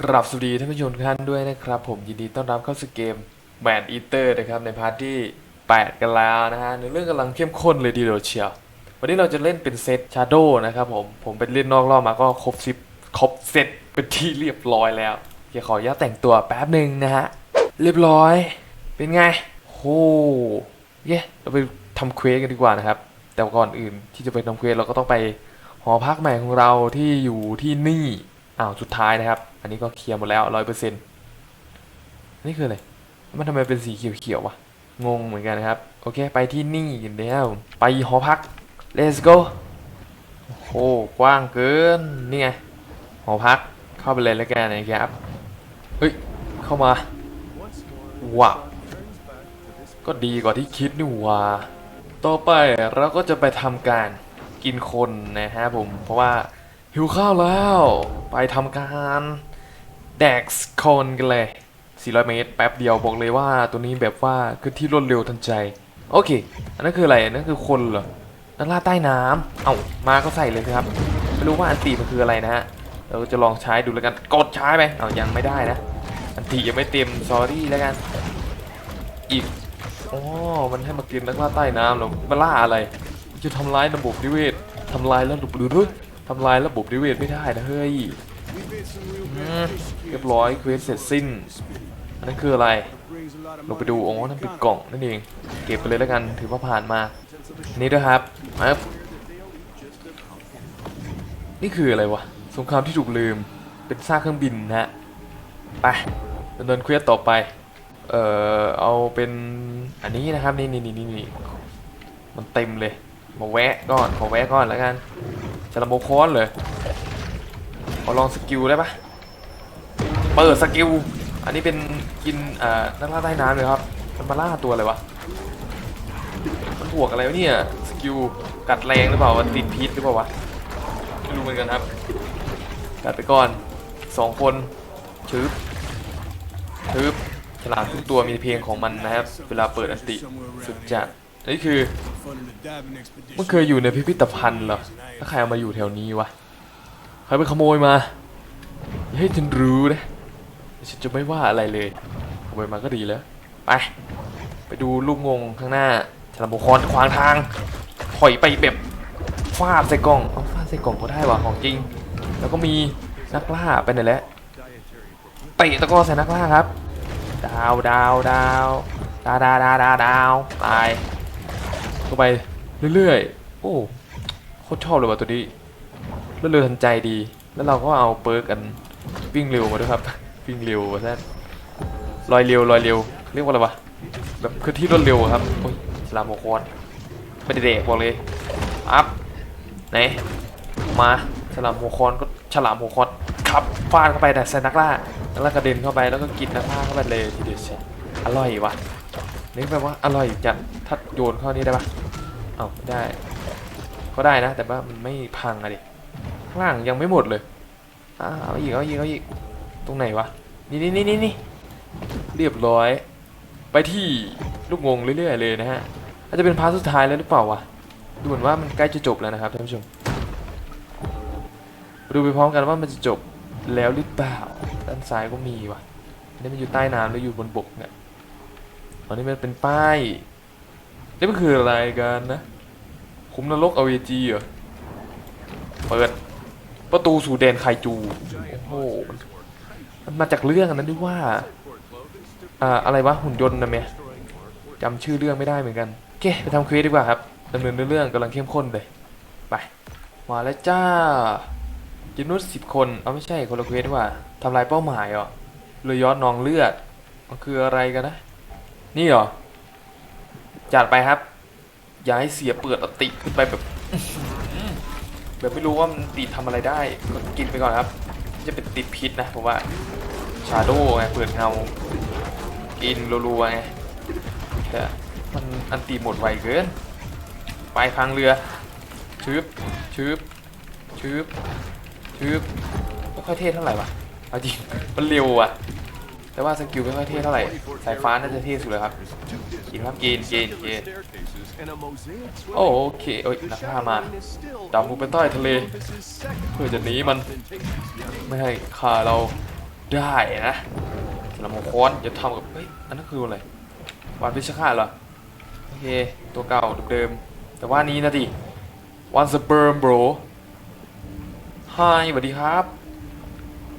ครับสวัสดีท่านผู้ชมทุกท่านด้วยนะครับ ผมยินดีต้อนรับเข้าสู่เกมแมนอีเตอร์นะครับในพาร์ทที่ 8 กันแล้วนะฮะในเรื่องกำลังเข้มข้นเลยดีเดียวเชียว วันนี้เราจะเล่นเป็นเซตชาร์โดนะครับผม ผมไปเล่นนอกรอบมาก็ครบซิปครบเซตเป็นที่เรียบร้อยแล้วเดี๋ยวขออนุญาตแต่งตัวแป๊บหนึ่งนะฮะ เรียบร้อย เป็นไงโหเย้เราไปทำเควสกันดีกว่านะครับ แต่ก่อนอื่นที่จะไปทำเควสเราก็ต้องไปหอพักใหม่ของเราที่อยู่ที่นี่ อ้าวสุดท้ายนะครับ อันนี้ก็เคลียร์หมดแล้วร้อยเปอร์เซ็นต์นี่คืออะไร มันทำไมเป็นสีเขียวๆวะ งงเหมือนกันนะครับ โอเค ไปที่นี่กันแล้ว ไปหอพัก let's go โอ้โห กว้างเกิน นี่ไง หอพัก เข้าไปเลยแล้วกันนะครับ เฮ้ย เข้ามา ว้าวก็ดีกว่าที่คิดนี่หว่า ต่อไปเราก็จะไปทำการกินคนนะฮะผม เพราะว่า หิวข้าวแล้ว ไปทำการแดกคนกันเลย 400 เมตร แป๊บเดียวบอกเลยว่าตัวนี้แบบว่าคือที่รวดเร็วทันใจ โอเค อันนั้นคืออะไรอันนั้นคือคนเหรอนักล่าใต้น้ำเอ้ามาก็ใส่เลยครับไม่รู้ว่าอันตีมันคืออะไรนะฮะเราจะลองใช้ดูแล้วกันกดใช้ไปเอายังไม่ได้นะ อันตียังไม่เต็ม s อรี่แล้วกัน อีกอ๋อมันให้มากินนักล่าใต้น้ำหรอมาล่าอะไร จะทำร้ายระบบนิเวศทำลายระบบดูด้วย ทำลายระบบนิเวศไม่ได้นะเฮ้ยอืมเรียบร้อยเควสเสร็จสิ้นอันนั้นคืออะไรลงไปดูอ๋อนั่นเป็นกล่องนั่นเองเก็บไปเลยแล้วกันถือว่าผ่านมา นี่ด้วยครับครับ นี่คืออะไรวะสงครามที่ถูกลืมเป็นซากเครื่องบินนะฮะไปดำเนินเควสต่อไป เอ่อเอาเป็นอันนี้นะครับนี่นี่นี่นี่นี่มันเต็มเลย มาแวะก่อนขอแวะก่อนแล้วกัน จะระโมคอนเลยขอลองสกิลได้ปะเปิดสกิล อันนี้เป็นกินเอ่อนักล่าใต้น้ำเลยครับ มันมาล่าตัวอะไรวะ มันบวกอะไรวะเนี่ย สกิลกัดแรงหรือเปล่ามันติดพิษหรือเปล่าวะ ไม่รู้เหมือนกันครับ กัดไปก่อนสองคนชืบชืบฉลามทุกตัวมีเพลงของมันนะครับ เวลาเปิดอันติสุดจัด นี่คือเมื่อเคยอยู่ในพิพิธภัณฑ์เหรอถ้าใครเอามาอยู่แถวนี้วะใครไปขโมยมาให้ฉันรู้นะฉันจะไม่ว่าอะไรเลยขโมยมาก็ดีแล้วไปไปดูลูกงงข้างหน้าฉลามบุคอนขวางทางถอยไปแบบฟาดใส่กล่องเอาฟาดใส่กล่องก็ได้วะของจริง แล้วก็มีนักล่าไปไหนแล้วเตะตะกอใส่นักล่าครับ ดาวดาวดาวดาวดาดาดาวตาย เข้าไปเรื่อยๆ โอ้โคตรชอบเลยว่ะตัวนี้รวดเร็วทันใจดี แล้วเราก็เอาเปิร์กกันวิ่งเร็วมาด้วยครับ วิ่งเร็วว่าแท้ลอยเร็วลอยเร็วเรียกว่าอะไรวะแบบคือที่รวดเร็วครับโอ้ยสลามโมคอนไม่ได้เด็กบอกเลยอัพไหนมาฉลามโมคอนก็ฉลามโมคอนขับฟาดเข้าไปแต่ใส่นักล่านักล่ากระเด็นเข้าไปแล้วก็กินนักล่าเข้าไปเลยทีเดียวเชียอร่อยวะ นี่แปว่าอร่อยจัดถ้าโยนข้านี่ได้ปะเอาได้ ก็ได้นะ แต่ว่ามันไม่พังอะดิข้างล่างยังไม่หมดเลยอ้าวเอาอีกเอาอีกเอาอีกตรงไหนวะนี่นี่นี่นี่นี่เรียบร้อย ไปที่ลูกงงเรื่อยๆเลยนะฮะอาจจะเป็นพาร์ทสุดท้ายแล้วหรือเปล่าวะดูเหมือนว่ามันใกล้จะจบแล้วนะครับท่านผู้ชมดูไปพร้อมกันว่ามันจะจบแล้วหรือเปล่าด้านซ้ายก็มีวะนนี่มันอยู่ใต้น้ำหรืออยู่บนบกเนี่ย ตอนนี้มันเป็นป้าย นี่มันคืออะไรกันนะ คุ้มนรกอเวจีเหรอ เปิด ประตูสู่แดนไคจู โอ้โห มันมันมาจากเรื่องอันนั้นด้วยว่า อ่า อะไรวะ หุ่นยนต์นะเมยจำชื่อเรื่องไม่ได้เหมือนกัน โอเค ไปทำเควสดีกว่าครับดำเนินเรื่องกำลังเข้มข้นเลย ไป มาแล้วจ้าจินุสสิบคน เอาไม่ใช่คนละเควสดีกว่าทำลายเป้าหมายเหรอเลยย้อนนองเลือด มันคืออะไรกันนะ นี่เหรอ จัดไปครับ อย่าให้เสียเปิดอติขึ้นไปแบบแบบไม่รู้ว่ามันติดทำอะไรได้ก็กินไปก่อนครับ จะเป็นติดพิษนะผมว่าชาโดไงเปิดเงากินรัวๆไงแต่มันอันตีหมดไวเกินไปพังเรือชืบชืบชืบชืบไม่ค่อยเท่เท่าไหร่ว่ะเอาจริงมันเร็วอะ แต่ว่าสกิลไม่ค่อยเท่เท่าไหร่ สายฟ้าน่าจะเท่สุดเลยครับ กินครับกินกินกินโอเคเอ้ยนักล่ามาดำลงไปใต้ทะเล เพื่อจะหนีมัน ไม่ให้ฆ่าเราได้นะฉลามหัวค้อนจะทำกับเฮ้ยอันนั้นคืออะไรวานพิชฆาตเหรอโอเคตัวเก่าเดิมๆแต่ว่านี้นะดิวันสเปิร์มโบรไฮสวัสดีครับ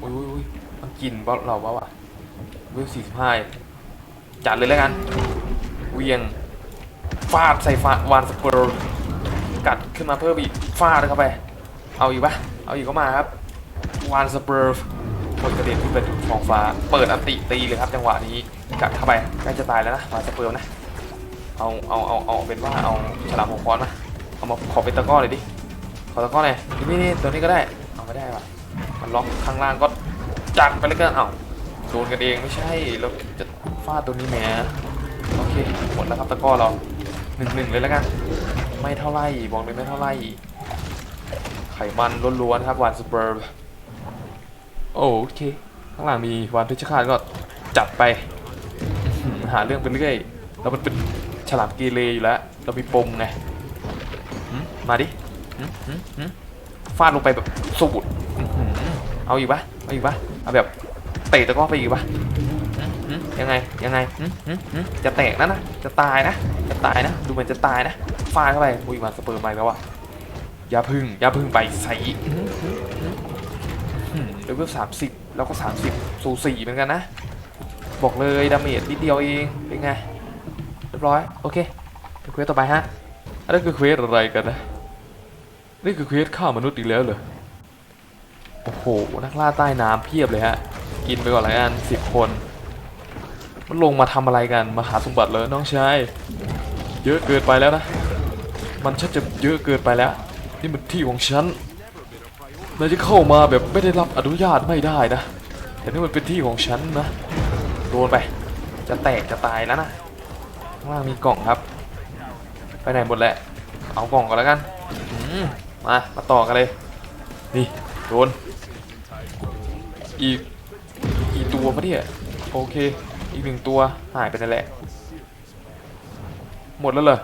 อุ้ยอุ้ยอุ้ยมันกินเปล่าเราปล่าวะ เวลสี่สิบห้าจัดเลยแล้วกัน เวียง ฟาดใส่ฟาดวานสเปิร์กัดขึ้นมาเพิ่มอีก ฟาดเข้าไป เอาอีกปะเอาอีกก็มาครับ วานสเปิร์มคนกระเด็นขึ้นไปท้องฟ้า เปิดอันติตีเลยครับ จังหวะนี้ กัดเข้าไปใกล้จะตายแล้วนะ วานสเปิร์นะ เอา เอา เอา เอา เป็นว่าเอาฉลามหัวค้อนมา เอามาขอเป็นตะก้อเลยดิ ขอตะก้อหน่อยนี่นี่ตัวนี้ก็ได้ เอาไม่ได้ว่ะมันล็อกข้างล่างก็จัดไปเลยกันเอ้า โดนกันเองไม่ใช่เราจะฟาดตัวนี้แหมโอเคหมดแล้วครับตะก้อเราหนึ่งหนึ่งเลยแล้วกัน ไม่เท่าไหร่บอกเลยไม่เท่าไหร่ไขมันล้วนๆครับวานสเปิร์มโอเค ข้างหลังมีวานพิชคาตก็จัดไป หาเรื่องไปเรื่อยแล้วมันเป็นฉลามกีเรอยู่แล้ว เรามีปมไงมาดิฟาดลงไปแบบสูดเอาอีกปะเอาอีกปะเอาแบบ ตะตะกร้อไปอีกปะหืมหืมยังไงยังไงหืมหืมหืมจะแตกนะนะจะตายนะ จะตายนะ ดูเหมือนจะตายนะฟาดเข้าไปอุ้ยมาสเปิร์มมาอีกแล้วอะอย่าพึ่งอย่าพึ่งไปใส่เลเวลสามสิบแล้วก็สามสิบสูสีเหมือนกันนะ บอกเลยดาเมจนิดเดียวเองเป็นไงเรียบร้อยโอเคไปเควสต่อไปฮะอันนั้นคือเควสอะไรกันนะนี่คือเควสฆ่ามนุษย์อีกแล้วเหรอโอ้โหนักล่าใต้น้ำเพียบเลยฮะ กินไปก่อนหลายอันสิบคน มันลงมาทำอะไรกันมาหาสมบัติเลยน้องชายเยอะเกินไปแล้วนะ มันชักจะเยอะเกินไปแล้ว นี่มันที่ของฉันนายจะเข้ามาแบบไม่ได้รับอนุญาตไม่ได้นะแต่นี่มันเป็นที่ของฉันนะโดนไป จะแตกจะตายแล้วนะข้างล่างมีกล่องครับ ไปไหนหมดแหละ เอากล่องก่อนแล้วกันมมามาต่อกันเลย นี่ โดน อีก กี่ตัวปะเนี่ยโอเค อีกหนึ่งตัวหายไปนั่นแหละ หมดแล้วเหรอ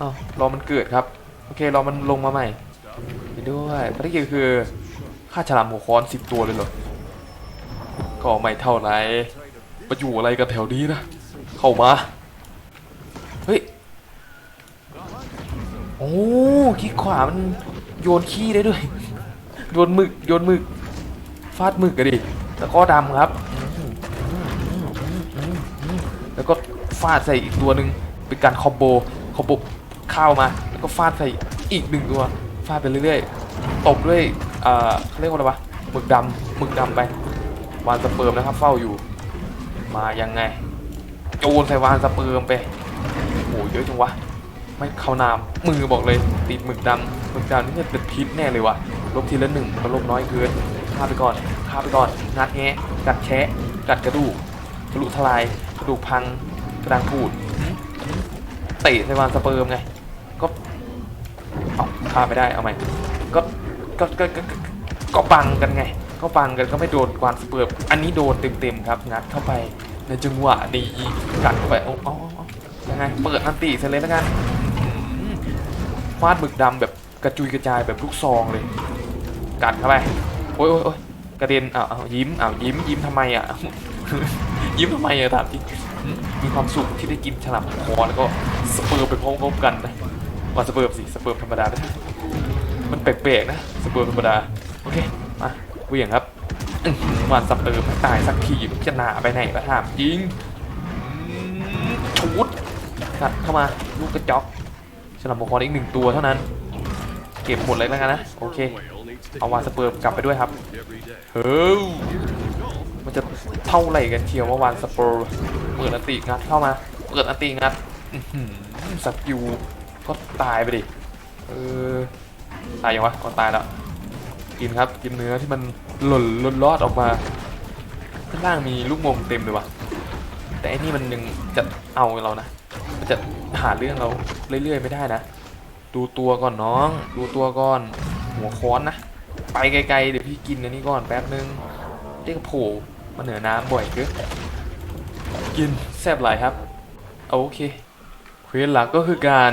อ้าวรอมันเกิดครับ โอเครอมันลงมาใหม่ไปด้วยภารกิจคือฆ่าฉลามหัวค้อนสิบตัวเลยเหรอก็ไม่เท่าไหร่มาอยู่อะไรกันแถวนี้นะ เข้ามา เฮ้ย โอ้คลิกขวามันโยนขี้ได้ด้วย โยนหมึก โยนหมึก ฟาดมึกกันดิแล้วก็ดำครับ แล้วก็ฟาดใส่อีกตัวหนึ่งเป็นการคอมโบคอมโบเข้ามา แล้วก็ฟาดใส่อีกหนึ่งตัวฟาดไปเรื่อยๆตบด้วยเอ่อเขาเรียกว่าอะไรวะหมึกดำหมึกดำไปวานสเปิร์มนะครับ เฝ้าอยู่ มายังไงโจนใส่วานสเปิร์มไปโอ้โหเยอะจังวะไม่เข้านามมือบอกเลยติดหมึกดำหมึกดำนี่เป็นพิษแน่เลยวะลบทีละหนึ่งมันลบน้อยเกิน ฆ่าไปก่อนฆ่าไปก่อน งัดแงะกัดแคะกัดกระดูกทะลุทลาย กระดูกพัง กระดางพูดเตะใส่วานสเปิร์มไง ก็เอาฆ่าไม่ได้ เอาใหม่ ก็ ก็ ก็ ก็ก็ก็บังกันไง ก็บังกันก็ไม่โดนวานสเปิร์ม อันนี้โดนเต็มๆครับ งัดเข้าไปในจังหวะนี้กัดเข้าไปอ๋ออ๋ออ๋อยังไง เปิดอันตีเสร็จเลยแล้วกันฟาดหมึกดำแบบกระจุยกระจายแบบลูกซองเลย กัดเข้าไป โอ้ยโอ้ยโอ้ยกระเด็นอ้าวยิ้มอ้าวยิ้มยิ้มทำไมอะ ยิ้มทำไมอะถามจริงมีความสุขที่ได้กินฉลามคอแล้วก็สเปิร์มไปพร้อมๆกันนะว่าสเปิร์มสิสเปิร์มธรรมดาไม่ใช่มันแปลกๆนะสเปิร์มธรรมดาโอเคมาเหวี่ยงครับวันสเปิร์มตายสักทีมันจะหนาไปไหนมาถามจริงชุดกัดเข้ามาลูกกระจอกฉลามหัวคออีกหนึ่งตัวเท่านั้น เก็บหมดเลยแล้วกันนะโอเค เอาวานสเปิร์มกลับไปด้วยครับเฮ้ยมันจะเท่าไหร่กันเชียวว่าวานสเปิร์มเปิดอันติงัดเข้ามาเปิดอันติงัดสกิลก็ตายไปดิเออตายยังวะอ๋อตายแล้วกินครับกินเนื้อที่มันหล่นล่นลอดออกมาข้างล่างมีลูกมงเต็มเลยวะแต่อันนี้มันยังจะเอาเรานะมันจะหาเรื่องเราเรื่อยๆไม่ได้นะ ดูตัวก่อนน้อง ดูตัวก่อน หัวค้อนนะ ไปไกลๆเดี๋ยวพี่กินอันนี้ก่อนแป๊บนึงเรียกโผล่มาเหนือน้ำบ่อยเกินกินแซ่บหลายครับโอเคเควสหลักก็คือการ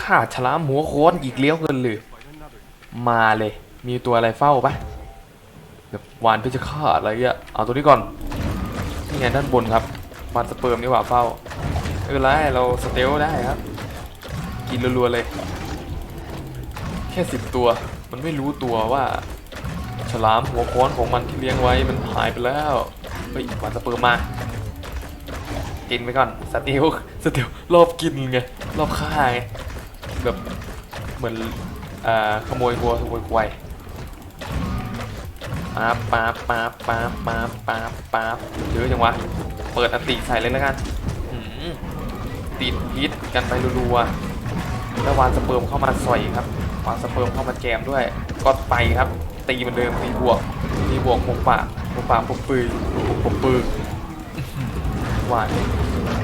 ฆ่าฉลามหัวโค้นอีกเลี้ยวเกินเลยมาเลย มีตัวอะไรเฝ้าปะแบบวานเพชรฆาตอะไรเงี้ยเอาตัวนี้ก่อนนี่ไงด้านบนครับวานสเปิร์มนี่หว่าเฝ้าเป็นไรเราสเตลได้ครับ กินรัวๆเลย แค่สิบตัว มันไม่รู้ตัวว่า ฉลามหัวค้อนของมันที่เลี้ยงไว้มันหายไปแล้วเฮ้ยหวานสเปิร์มมา กินไปก่อนสเตลสเตลรอบกินไงรอบฆ่าไงแบบเหมือนอ่าขโมยวัวขโมยควายป๊าบป๊าบป๊าบป๊าบป๊าบป๊าบป๊าบเยอะจังวะ เปิดอติใส่เลยแล้วกันติดพิษกันไปรัวๆแล้ววานสเปิร์มเข้ามาสอยครับ วานสเปิร์มเข้ามาแจมด้วยก็ไปครับ ตีเหมือนเดิมตีบวกตีบวกปกปากปกปากปกปืนปกปืนหวาน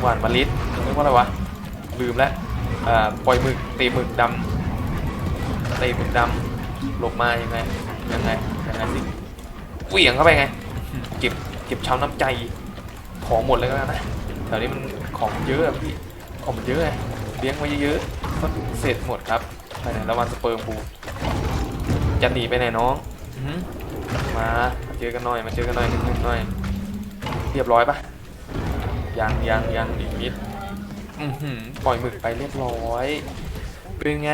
หวานมะลิดเรียกว่าอะไรวะลืมแล้วปล่อยหมึกตีหมึกดำตีหมึกดำหลบมายังไงยังไงยังไงสิเหวี่ยงเข้าไปไงเก็บเก็บช้ำน้ำใจของหมดเลยก็แล้วนะแถวนี้มันของเยอะอะพี่ของมันเยอะไงเลี้ยงไว้เยอะๆก็เสร็จหมดครับ ไปไหนแล้ววันสเปิร์มกูจะหนีไปไหนน้องอื้อหือมามาเจอกันหน่อยมาเจอกันหน่อยหนึ่งๆหน่อย เรียบร้อยปะยังยังยังอีกนิดอือหือปล่อยหมึกไปเรียบร้อย เป็นไง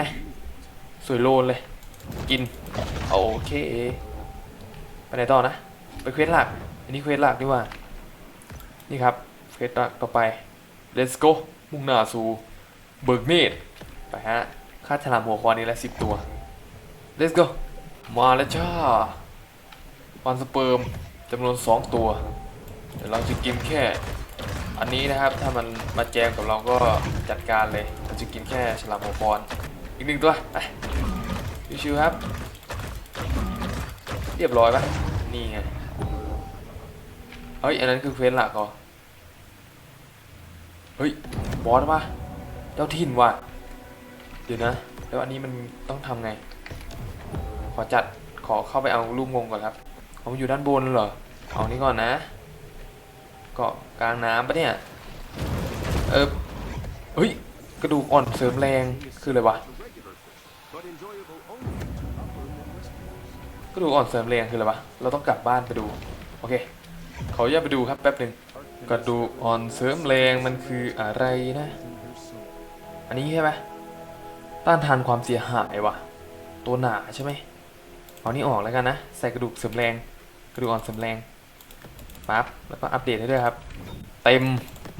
สวยโลนเลย กิน โอเค ไปไหนต่อนะ ไปเควสหลัก อันนี้เควสหลักดีกว่า นี่ครับ เควสหลักต่อไป let's go มุ่งหน้าสู่เบิร์กเนตไปฮะ ค่าฉลามหัวคอนี้ละสิบตัว let's go มาแล้วจ้าวันสเปิร์มจำนวนสองตัว เดี๋ยวเราจะกินแค่ อันนี้นะครับ ถ้ามันมาแจมกับเราก็จัดการเลยเราจะกินแค่ฉลามหัวคอนอีกหนึ่งตัวไปชิวๆครับ เรียบร้อยปะนี่ไงเฮ้ย อันนั้นคือเควสหลักเหรอ เฮ้ย บอสปะเจ้าถิ่นว่ะ เดี๋ยวนะ แล้วอันนี้มันต้องทำไง ขอจัดขอเข้าไปเอาลูกงงก่อนครับเอามันอยู่ด้านบนเหรอเอานี้ก่อนนะเกาะกลางน้ำปะเนี่ย เออเฮ้ย กระดูกอ่อนเสริมแรงคืออะไรวะ กระดูกอ่อนเสริมแรงคืออะไรวะ เราต้องกลับบ้านไปดู โอเค ขออนุญาตไปดูครับแป๊บหนึ่งกระดูกอ่อนเสริมแรงมันคืออะไรนะ อันนี้ใช่ไหม ต้านทานความเสียหายวะตัวหนาใช่ไหมเอานี่ออกแล้วกันนะ ใส่กระดูกเสริมแรง กระดูกอ่อนเสริมแรงปั๊บแล้วก็อัปเดตให้ด้วยครับ เต็ม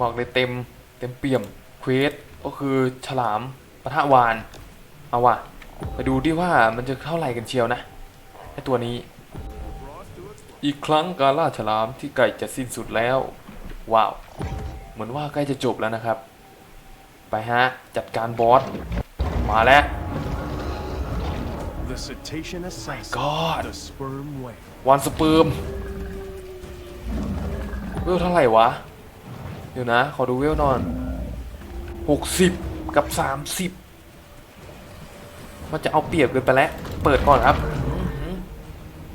บอกเลยเต็ม เต็มเปี่ยมเควสก็คือฉลามปะทะวานเอาว่ะไปดูดิว่ามันจะเท่าไหร่กันเชียวนะไอตัวนี้ อีกครั้งการล่าฉลามที่ใกล้จะสิ้นสุดแล้ว ว้าว เหมือนว่าใกล้จะจบแล้วนะครับ ไปฮะ จัดการบอส มาแล้ว The cetacean assassin. God. The sperm whale. วันสเปิร์มเวลเท่าไหร่วะ เดี๋ยวนะ ขอดูเวลหนอนหกสิบกับสามสิบมันจะเอาเปรียบเกินไปแล้ว เปิดก่อนครับอื้อหือ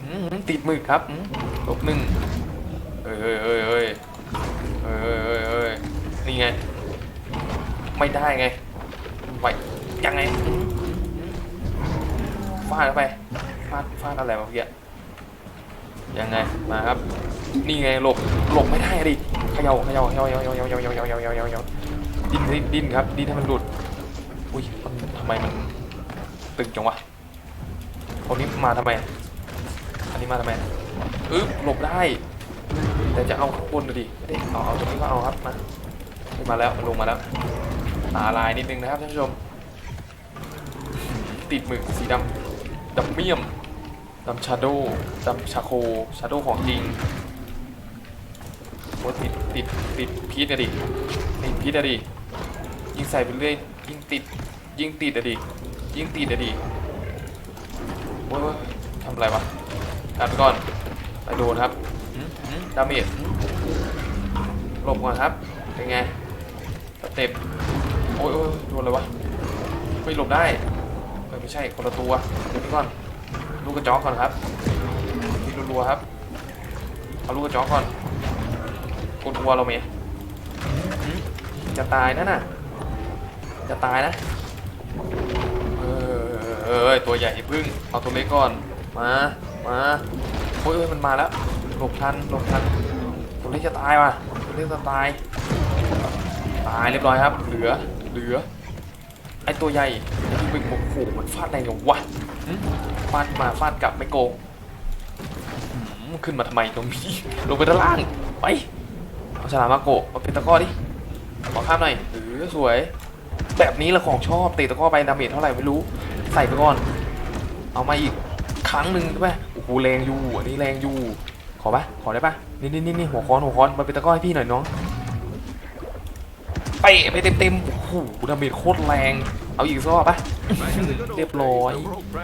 อื้อหือติดมือครับอื้อลบหนึ่งเอ้ยเอ้ยเอ้ยเอ้ยเอ้ยเอ้ยเอ้ยเอ้ยนี่ไง ไม่ได้ไง ไหว ยังไงฟาดเข้าไปฟาดฟาดอะไรวะเมื่อกี้ยังไงมาครับ นี่ไงหลบหลบไม่ได้ดิเขย่าเขย่าเขย่าเขย่าเขย่าเขย่าเขย่าเขย่าเขย่าเขย่าขย่าดิ้นดิ้นดิ้นครับดิ้นให้มันหลุดอุ้ยมันทำไมมันตึงจังวะคนนี้มาทำไม อันนี้มาทำไมอึ๊บหลบได้ แต่จะเอาข้างบนดูดิไม่ได้เอาเอาตรงนี้ก็เอาครับมาขึ้นมาแล้วลงมาแล้วตาลายนิดนึงนะครับท่านผู้ชม ติดหมึกสีดำดำเมี่ยมดำชาโดดำชาโคชาโดของจริงโอ้ติดติดติดพีทอะดิติดพีทอะดิยิงใส่ไปเรื่อยยิงติดยิงติดอะดิยิงติดอะดิโอ้ยโอ้ทำอะไรวะตัดก่อนไปโดนครับหืมหืมดาเมจหืมหลบก่อนครับเป็นไงสเต็ปโอ้ยโอ้ยโดนเลยวะไม่หลบได้ ไม่ใช่คนละตัวเดี๋ยวนี้ก่อนลูกกระจอกก่อนครับทีรัวๆครับเอาลูกกระจอกก่อนกดหัวเราไหมจะตายนะน่ะจะตายนะเออเออตัวใหญ่พึ่งเอาตัวเล็กก่อนมามาโอ้ยมันมาแล้วหลบทันหลบทันตัวเล็กจะตายว่ะตัวเล็กจะตายตายเรียบร้อยครับ เหลือเหลือ ไอตัวใหญ่ที่เป็นโอ้โหมันฟาดแรงอย่างวะฟาดมาฟาดกลับไม่โกงขึ้นมาทำไมตรงนี้ ลงไปด้านล่าง ไป เอาฉลามมาโกะมาเป็นตะก้อดิขอข้ามหน่อยเออสวย แบบนี้ละของชอบตะตะก้อไปดาเมจเท่าไหร่ไม่รู้ ใส่ไปก่อน เอามาอีกครั้งหนึ่งได้ปะโอ้โหแรงอยู่ อันนี้แรงอยู่ ขอปะขอได้ปะนี่นี่นี่หัวค้อนหัวค้อนมาเป็นตะก้อให้พี่หน่อยน้อง เตะไปเต็มเต็มๆโอ้โหดาเมจโคตรแรง เอาอีกสักรอบปะเรียบร้อย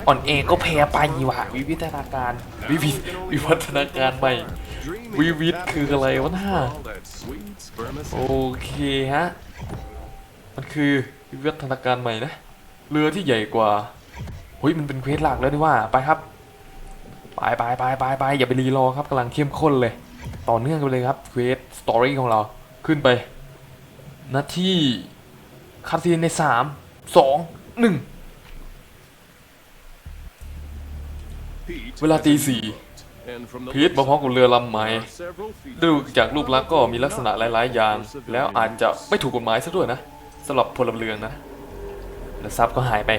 อ่อนเองก็แพ้ไปว่ะวิวิทนาการ วิวิวิวัฒนาการใหม่ วิวิทคืออะไรวะน้าโอเคฮะ มันคือวิวัฒนาการใหม่นะ เรือที่ใหญ่กว่าเฮ้ยมันเป็นเควสหลักแล้วนี่ว่า ไปครับ ไปไปไปไปไปอย่าไปรีรอครับกำลังเข้มข้นเลย ต่อเนื่องกันเลยครับเควสสตอรี่ของเราขึ้นไป นาทีคัดซีนในสามสองหนึ่งเวลาตีสี่พีทมาพร้อมกับเรือลำใหม่ดูจากรูปลักษณ์ก็มีลักษณะหลาย ๆ อย่าง แล้วอาจจะไม่ถูกกฎหมายซะด้วยนะสำหรับพลเรือนนะแล้วทรัพย์ก็หายไป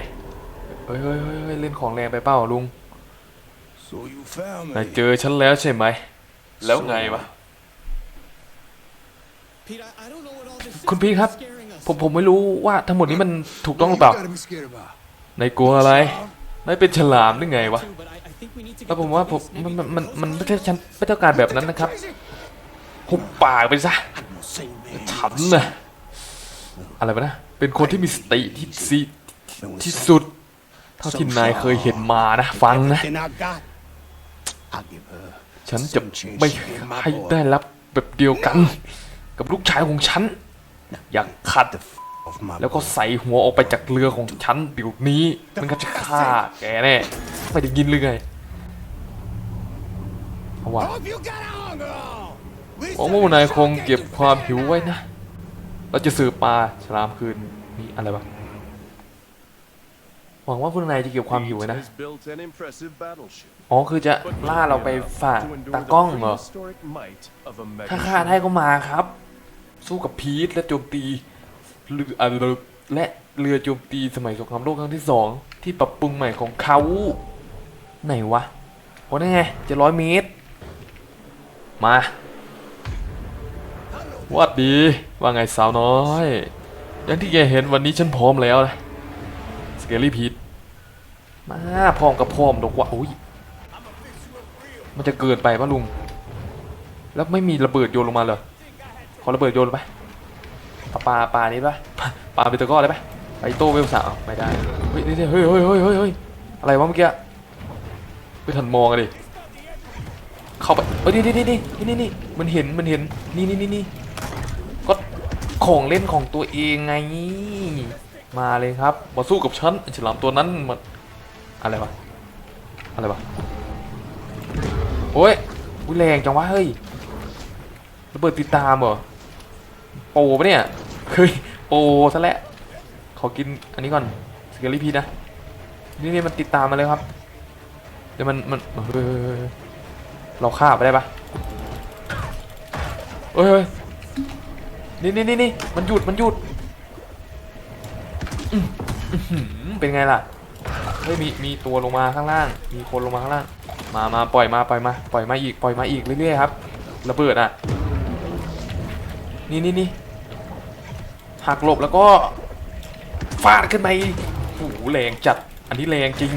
เฮ้ยเฮ้ยเฮ้ยเล่นของแรงไปเปล่าลุงนายเจอฉันแล้วใช่ไหม แล้วไงวะ คุณพีครับ ผมผมไม่รู้ว่าทั้งหมดนี้มันถูกต้องหรือเปล่า What you gotta be scared about? นายกลัวอะไรนายเป็นฉลามหรือไงวะ แล้วผมว่าผมมันมันมันมันไม่ใช่ฉันไม่ต้องการแบบนั้นนะครับหุบปากไปซะฉันนะอะไรวะนะ เป็นคนที่มีสติที่สิที่สุด เท่าที่นายเคยเห็นมานะ ฟังนะ ฉันจะไม่ให้ได้รับแบบเดียวกัน กับลูกชายของฉัน อยากขัดแล้วก็ใส่หัวออกไปจากเรือของฉันเดี๋ยวนี้ มันก็จะฆ่าแกแน่ไม่ได้ยินหรือไงเอาว่ารหวังว่าพวกนายคงเก็บความหิวไว้นะ เราจะสืบปลาฉลามคืนนี่อะไรวะหวังว่าพวกนายจะเก็บความหิวไว้นะ อ๋อคือจะล่าเราไปฝากตากล้องเหรอ ถ้าฆ่าได้ก็มาครับ สู้กับพีทและโจมตีเรืออ่าและเรือโจมตีสมัยสงครามโลกครั้งที่สองที่ปรับปรุงใหม่ของเขาไหนวะโอ้นั่นไงจะร้อยเมตร มาวัดดีว่าไงสาวน้อย อย่างที่แกเห็นวันนี้ฉันพร้อมแล้วนะสเกลี่พีทมาพร้อมกับพร้อมดอกว่าอุ้ยมันจะเกินไปป่ะลุง แล้วไม่มีระเบิดโยนลงมาเลย อระเบิดโยนไปปลาปลาปลานี้ปะปลาปลาเป็นตะก้อได้ปะไปโต้เวลสามไม่ได้เฮ้ยเฮ้ยเฮ้ยเฮ้ยเฮ้ยเฮ้ยอะไรวะเมื่อกี้ไม่ทันมองอะดิเข้าไปเอ้ยนี่นี่นี่นี่นี่นี่มันเห็นมันเห็นนี่นี่นี่นี่ก็ของเล่นของตัวเองไง มาเลยครับมาสู้กับฉันฉลามตัวนั้นมันอะไรวะอะไรวะโอ้ยแรงจังวะเฮ้ยระเบิดติดตามเหรอ ปรปะเนี่ยเฮ้ยโปรซะแล้วขอกินอันนี้ก่อนสเกลลี่พีนะนี่นี่มันติดตามมาเลยครับ เดี๋ยวมันมันเราฆ่าไปได้ปะเฮ้ยนี่นี่นี่นี่มันหยุดมันหยุดเป็นไงล่ะเฮ้ยมีมีตัวลงมาข้างล่าง มีคนลงมาข้างล่าง มามาปล่อยมาปล่อยมาปล่อยมาอีกปล่อยมาอีกเรื่อยๆครับระเบิดอะ นี่นี่นี่หักหลบแล้วก็ฟาดขึ้นไปโอ้โหแรงจัด อันนี้แรงจริง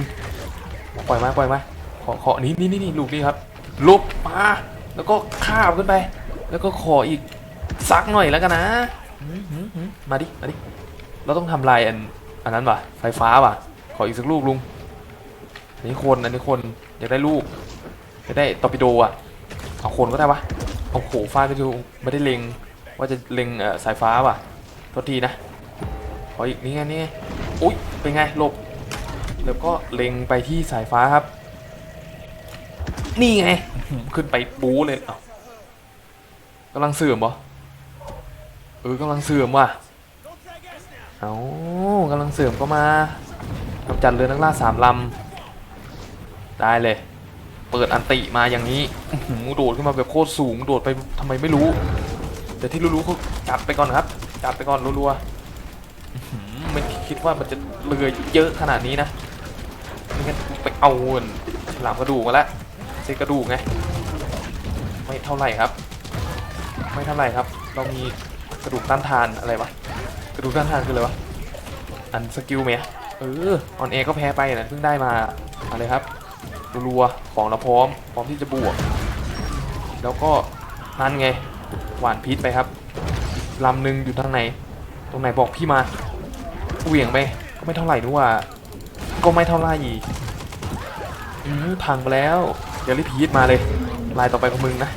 ปล่อยมาปล่อยมาขอขอนี่นี่นี่นี่ลูกนี่ครับลบมาแล้วก็ข้าบขึ้นไป แล้วก็ขออีกซักหน่อยแล้วกันนะมาดิมาดิเราต้องทำลายอันอันนั้นว่ะไฟฟ้าว่ะขออีกสักลูกลุงอันนี้คนอันนี้คนอยากได้ลูกอยากได้ตอร์ปิโดอะเอาคนก็ได้ปะเอาโหฟาดไปดูไม่ได้เล็ง ว่าจะเล็งสายฟ้าว่ะโทษทีนะขออีกนี่ไงนี่ไงอุ้ยเป็นไงหลบแล้วก็เล็งไปที่สายฟ้าครับ นี่ไง ขึ้นไปบูเลยเอ้ากำลังเสื่อมเหรอเออกำลังเสื่อมว่ะเอากำลังเสื่อมก็มากำจัดเรือนักล่าสามลำได้เลย เปิดอันติมาอย่างนี้หือโดดขึ้นมาแบบโคตรสูง โดดไปทำไมไม่รู้ แต่ที่รู้ๆคือจัดไปก่อนครับ จัดไปก่อนรัวๆอื้อหือไม่คิดว่ามันจะเลือเยอะขนาดนี้นะไม่งั้นไปเอาเงินฉลามกระดูกมาแล้วเซกระดูกไงไม่เท่าไหร่ครับ ไม่เท่าไหร่ครับ เรามีกระดูกต้านทานอะไรวะกระดูกต้านทานคืออะไรวะอันสกิลไหมเออออนเอก็แพ้ไปนะเพิ่งได้มาอะไรครับรัวๆของเราพร้อมพร้อมที่จะบวก แล้วก็นั่นไง หวานพิษไปครับลำหนึ่งอยู่ทางไหน ตรงไหนบอกพี่มาเหวี่ยงไปก็ไม่เท่าไหร่ด้วยว่าก็ไม่เท่าไหร่อืมพังไปแล้วเดี๋ยวรีพีทมาเลยลายต่อไปของมึงนะ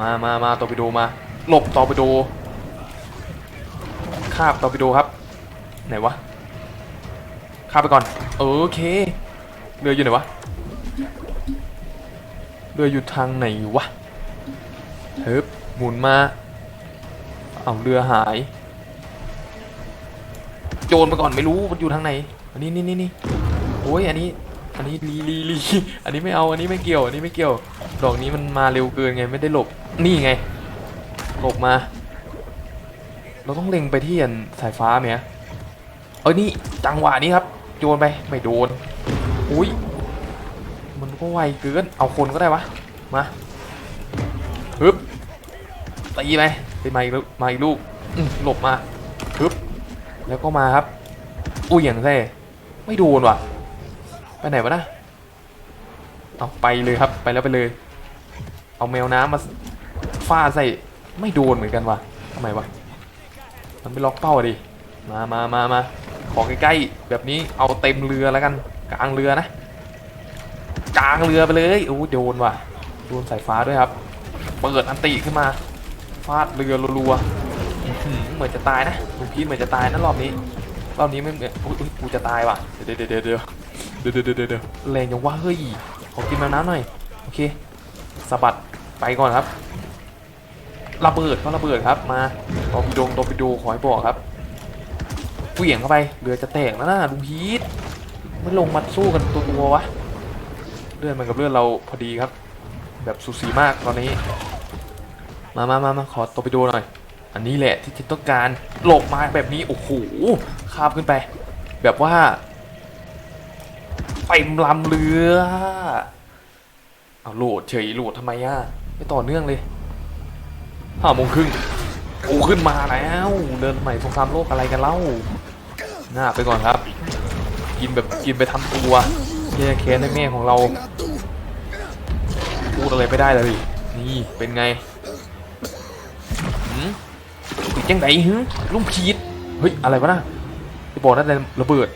มามามาตอร์ปิโดมาหลบตอร์ปิโดคาบตอร์ปิโดครับไหนวะคาบไปก่อนโอเคเรืออยู่ไหนวะเรืออยู่ทางไหนวะเฮ้ย หมุนมา เอาเรือหาย โจรไปก่อนไม่รู้มันอยู่ทางไหน อันนี้นี่นี่นี่โอ้ยอันนี้ อันนี้ลีลีลีอันนี้ไม่เอา อันนี้ไม่เกี่ยว อันนี้ไม่เกี่ยว ดอกนี้มันมาเร็วเกินไงไม่ได้หลบ นี่ไง หลบมา เราต้องเล็งไปที่อันสายฟ้าเนี่ยเอ้ยนี่จังหวะนี้ครับ โยนไป ไม่โดน อุ้ย มันก็ไวเกิน เอาคนก็ได้วะ มา ตีไปไปมาอีกลูกมาอีกลูกอื้อหลบมาฮึบแล้วก็มาครับ อุ้ยอย่างแท้ไม่โดนว่ะ ไปไหนวะนะเอาไปเลยครับไปแล้วไปเลย เอาแมวน้ำมาฟาดใส่ไม่โดนเหมือนกันว่ะทำไมวะมันไม่ล็อกเป้าอะดิมามามามาขอใกล้ๆแบบนี้เอาเต็มเรือแล้วกันกลางเรือนะกลางเรือไปเลยโอ้โดนว่ะโดนสายฟ้าด้วยครับเปิดอันติขึ้นมา ฟาดเรือรัวๆเหมือนจะตายนะลุกพีทเหมือนจะตายนะรอบนี้ รอบนี้ไม่เหมือนกูจะตายว่ะ เดี๋ยวเดี๋ยวเดี๋ยวเดี๋ยวเดี๋ยวเดี๋ยวแรงยังว่าเฮ้ยขอกินน้ำหน่อย โอเคสะบัดไปก่อนครับระเบิดก็ระเบิดครับมาตอปิโดงตอปิโดขอให้บอกครับเวี่ยงเข้าไปเรือจะแตกแล้วนะลุงพีทไม่ลงมาสู้กันตัวตัววะเลื่อนมันกับเลื่อนเราพอดีครับ แบบสูสีมากตอนนี้ มามามามาขอตัวไปดูหน่อย อันนี้แหละที่ฉันต้องการหลบมาแบบนี้ โอ้โหข้ามขึ้นไป แบบว่าเต็มลำเรือ เอาโหลดเฉยโหลดทำไมอะ ไม่ต่อเนื่องเลยห้าโมงครึ่งโอ้ขึ้นมาแล้ว เดินใหม่สงครามโลกอะไรกันเล่า หน้าไปก่อนครับ กินแบบกินไปทำตัวแย่แค้นในแม่ของเรา พูดอะไรไม่ได้เลย นี่เป็นไง ติดยังไงหืมลุงพีดเฮ้ย อะไรวะน่ะจะบอกนั่นเลยระเบิด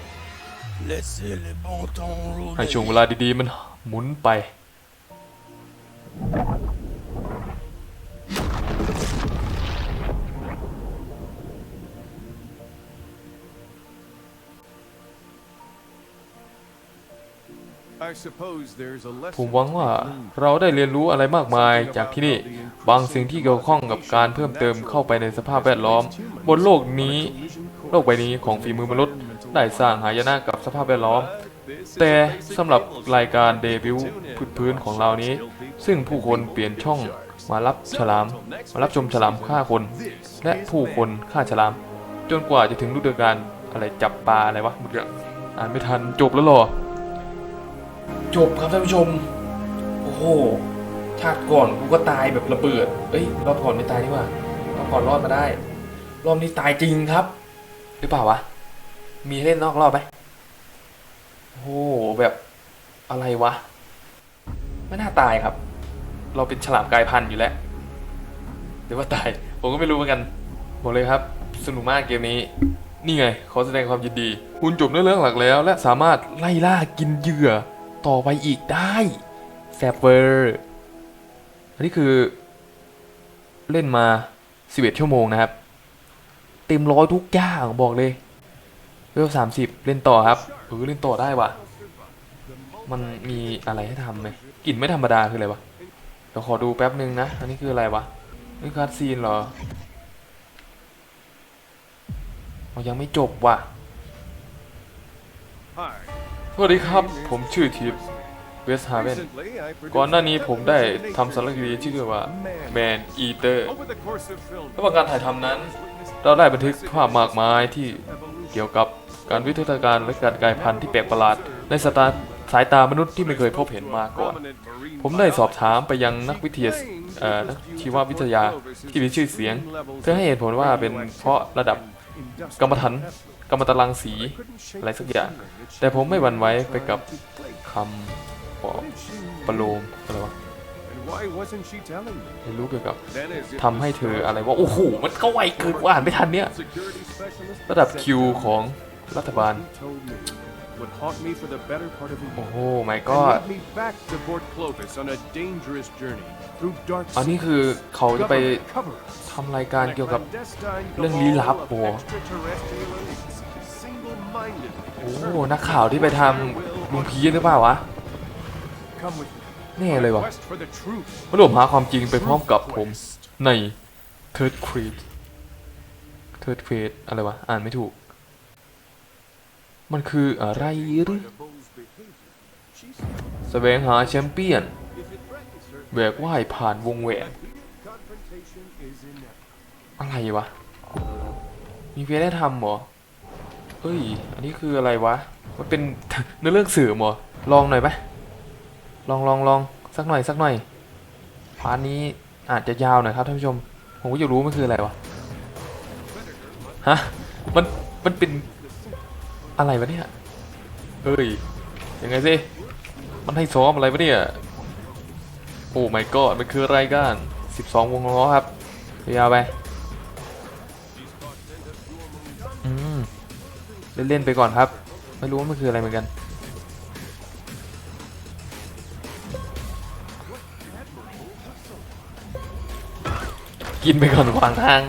Laissez les bons temps rouler. ให้ช่วงเวลาดีๆ มันหมุนไป ผม lesson หวังว่าเราได้เรียนรู้อะไรมากมายจากที่นี่ บางสิ่งที่เกี่ยวข้องกับการเพิ่มเติมเข้าไปในสภาพแวดล้อม บนโลกนี้ โลกใบนี้ของฝีมือมนุษย์ ได้สร้างหายนะกับสภาพแวดล้อม แต่สำหรับรายการเดบิวต์พื้นๆของเรานี้ ซึ่งผู้คนเปลี่ยนช่องมารับฉลาม มารับชมฉลามฆ่าคน และผู้คนฆ่าฉลาม จนกว่าจะถึงฤดูกาลอะไรจับปลาอะไรวะเมื่อกี้อ่านไม่ทันจบแล้วเหรอ จบครับท่านผู้ชม โอ้โหชาติก่อนกูก็ตายแบบระเบิด เอ้ยรอบก่อนไม่ตายนี่ว่ารอบก่อนรอดมาได้ รอบนี้ตายจริงครับ หรือเปล่าวะ มีเล่นนอกรอบไหมโอ้โหแบบอะไรวะ ไม่น่าตายครับ เราเป็นฉลามกายพันธุ์อยู่แล้วหรือว่าตาย ผมก็ไม่รู้เหมือนกันบอกเลยครับสนุกมากเกมนี้ นี่ไงขอแสดงความยินดี คุณจบเนื้อเรื่องหลักแล้ว และสามารถไล่ล่ากินเหยื่อ ต่อไปอีกได้แซบเวอร์อันนี้คือ เล่นมา 11 ชั่วโมงนะครับ เต็มร้อยทุกอย่างบอกเลยเวลสามสิบเล่นต่อครับเออเล่นต่อได้ว่ะ มันมีอะไรให้ทำไหมกลิ่นไม่ธรรมดาคืออะไรวะเดี๋ยวขอดูแป๊บนึงนะ อันนี้คืออะไรวะนี่คัดซีนเหรอเอายังไม่จบว่ะ วัสดีครับ ผมชื่อทิพย์เวสฮาเวนก่อนหน้านี้ผมได้ทำสารคดีชื่อว่า Man. Man Eater ระหว่างการถ่ายทำนั้น เราได้บันทึกภาพมากมายที่เกี่ยวกับการวิทยาการและการกลายพันธุ์ที่แปลกประหลาด ในสายตาสายตามนุษย์ที่ไม่เคยพบเห็นมาก่อน ผมได้สอบถามไปยังนักวิทยานักชีววิทยาที่มีชื่อเสียง เพื่อให้เหตุผลว่าเป็นเพราะระดับกรรมฐาน กรรมตรังสีอะไรสักอย่าง แต่ผมไม่หวั่นไหวไปกับคำปอบประโลมอะไรวะไม่รู้เกี่ยวกับทำให้เธออะไรว่า โอ้โห มันก็ไวเกินกว่าอ่านไม่ทันเนี่ย ระดับคิวของรัฐบาล โอ้โหไม่ก็อันนี้คือเขาจะไปทำรายการเกี่ยวกับเรื่องลี้ลับโอ้ โอ้โอ้ determined นักข่าวที่ไปทำลุงพีชหรือเปล่าวะแน่เลยวะมารวมหาความจริงไปพร้อมกับผมใน Third Creed Third Creed อะไรวะ อ่านไม่ถูก มันคืออะไรหรือแสวงหาแชมเปี้ยนแหวกว่ายผ่านวงแหวนอะไรวะ มีเพียได้ทำหรอ เฮ้ย อันนี้คืออะไรวะ มันเป็นเนื้อเรื่องสื่อหรอลองหน่อยไหมลองลองลองสักหน่อยสักหน่อยพาร์ทนี้อาจจะยาวหน่อยครับท่านผู้ชม ผมก็อยากรู้มันคืออะไรวะ ฮะ มัน มันเป็นอะไรวะเนี่ยเฮ้ย ยังไงสิ มันให้ซ้อมอะไรวะเนี่ย โอ้ my god มันคืออะไรกัน 12 วงล้อครับยาวไป เล่นๆไปก่อนครับ ไม่รู้ว่ามันคืออะไรเหมือนกัน กินไปก่อนขวางทาง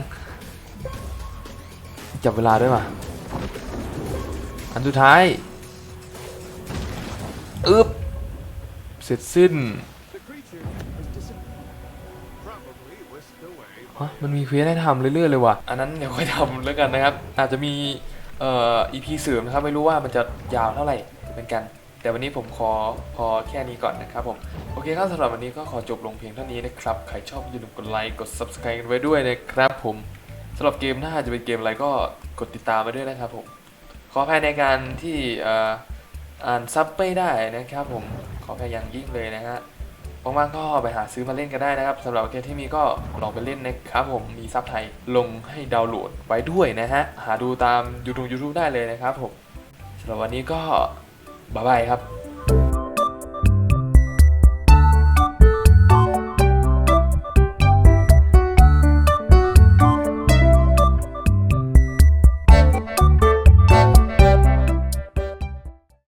จับเวลาด้วยป่ะอันสุดท้ายอึบเสร็จสิ้นฮะมันมีเควสให้ทำเรื่อยๆเลยว่ะ อันนั้นเดี๋ยวค่อยทำแล้วกันนะครับ อาจจะมี เอ่อ EP เสริมนะครับไม่รู้ว่ามันจะยาวเท่าไหร่เป็นกัน แต่วันนี้ผมขอพอแค่นี้ก่อนนะครับผมโอเคครับสำหรับวันนี้ก็ขอจบลงเพียงเท่านี้นะครับใครชอบอย่าลืมกดไลค์กด subscribe กันไว้ด้วยนะครับผมสำหรับเกมหน้าจะเป็นเกมอะไรก็กดติดตามไปด้วยนะครับผมขออภัยในการที่อ่ออ่านซับไม่ได้นะครับผมขออภัยอย่างยิ่งเลยนะฮะ ว่างๆก็ไปหาซื้อมาเล่นกันได้นะครับสำหรับเกมที่มีก็ลองไปเล่นนะครับผมมีซับไทยลงให้ดาวน์โหลดไว้ด้วยนะฮะ หาดูตามยูทูบยูทูบได้เลยนะครับผมสำหรับวันนี้ก็บ๊ายบายครับ